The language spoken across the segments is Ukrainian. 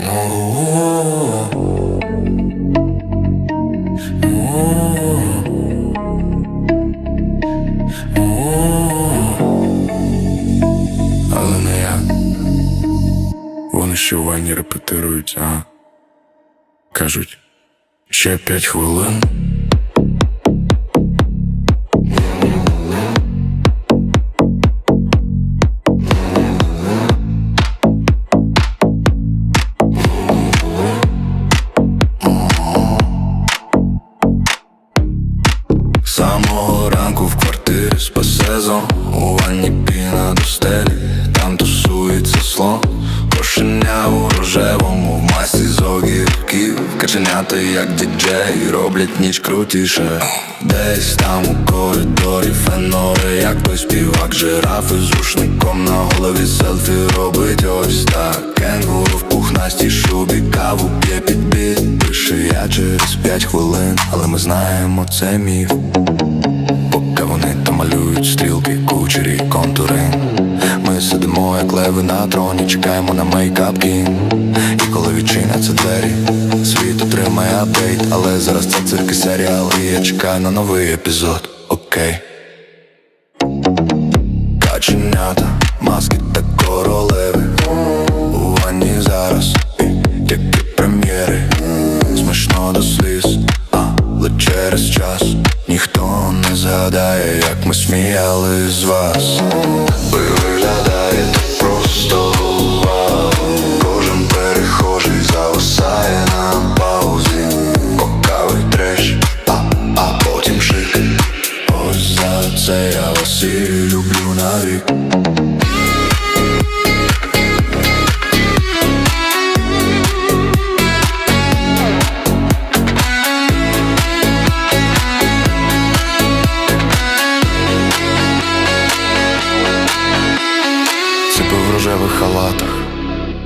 Але не я. Вони ще в репетирують, а кажуть, ще п'ять хвилин. Самого ранку в квартирі. Спа сезон У ванні піна до стелі, там тусується огірків як діджей роблять ніч крутіше. Десь там у коридорі фенори, як той співак жирафи з рушником на голові селфі робить ось так. Кенгуру в пухнастій шубі, каву п'є під біт. Пише я через п'ять хвилин, але ми знаємо це міф. Поки вони там малюють стрілки, кучері, контури Сидимо, як леви на троні, чекаємо на мейкап кінг І коли відчиняться двері, світ отримає апдейт. Але зараз це цирк і серіал, і я чекаю на новий епізод, окей. Каченята, маски та королеви. У ванні зараз, і прем'єри. Смішно до сліз, але через час. Ніхто не згадає, як ми сміялись з вас люблю в рожевих халатах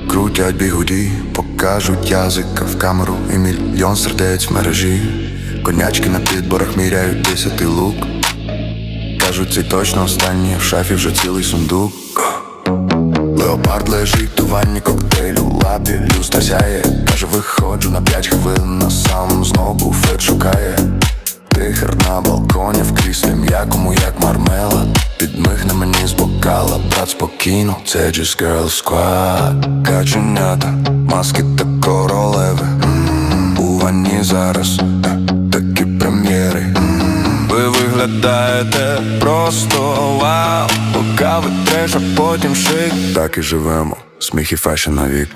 Крутять бігуді, покажуть язика в камеру і мільйон сердець в мережі. Конячки на підборах міряють десятий лук. Кажуть, цей точно останній, в шафі вже цілий сундук. Леопард лежить у ванні коктейль у лапі, люстра сяє. Каже, виходжу на п'ять хвилин, а сам знову буфет шукає. Тихер на балконі в кріслі м'якому, як мармелад Підмигне мені з бокала, брат спокійно, це just girl squad. Каченята, маски та королеви. У ванні зараз виглядаєте просто вау. Кави треш, а потім шик. Так і живемо, сміх і фешн на вік